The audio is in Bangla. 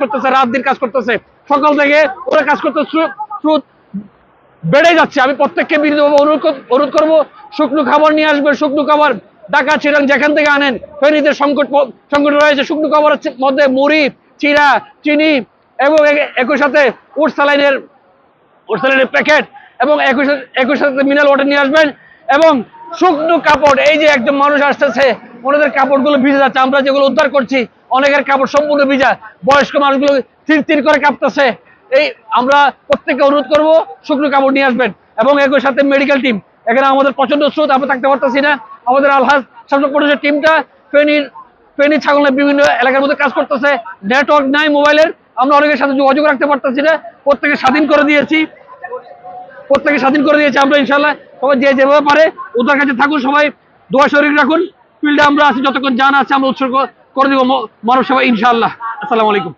করতেছে, রাত দিন কাজ করতেছে। সকাল থেকে ওরা কাজ করতে স্রোত বেড়ে যাচ্ছে। আমি প্রত্যেককে বিনীতভাবে অনুরোধ করব, শুকনো খাবার নিয়ে আসবেন শুকনো খাবার। ঢাকা, চিরাং, যেখান থেকে আনেন, ফেনীতে সংকট সংকট রয়েছে, শুকনো খাবারের মধ্যে মুড়ি, চিরা, চিনি এবং একই সাথে উট স্যালাইনের উট স্যালাইনের প্যাকেট এবং একই সাথে একই সাথে মিনারেল ওয়াটার নিয়ে আসবেন এবং শুকনো কাপড়, এই যে একজন মানুষ আসতেছে ওনাদের কাপড়গুলো ভিজে যাচ্ছে, আমরা যেগুলো উদ্ধার করছি, অনেকের কাপড় সম্পূর্ণ ভিজা বয়স্ক মানুষগুলো তির তির করে কাঁপতেছে। এই আমরা প্রত্যেককে অনুরোধ করব, শুকনো কাপড় নিয়ে আসবেন। এবং একই সাথে মেডিকেল টিম এখানে আমাদের প্রচণ্ড স্রোত, আমরা থাকতে পারতেছি না। আমাদের আলহাজ পরিষদের টিমটা ফেনীর ফেনী ছাগলের বিভিন্ন এলাকার মধ্যে কাজ করতেছে। নেটওয়ার্ক নাই মোবাইলের। আমরা অনেকের সাথে যোগাযোগ রাখতে পারতেছি না। প্রত্যেকে স্বাধীন করে দিয়েছি। প্রত্যেকে স্বাধীন করে দিয়েছি আমরা ইনশাল্লাহ সবাই যে যেভাবে পারে ওদের কাছে থাকুন সবাই। দোয়া শরীর রাখুন। ফিল্ডে আমরা আছি, যতক্ষণ জানা আছে আমরা উৎসর্গ করে দেবো মানব সেবা ইনশাআল্লাহ। আসসালামু আলাইকুম।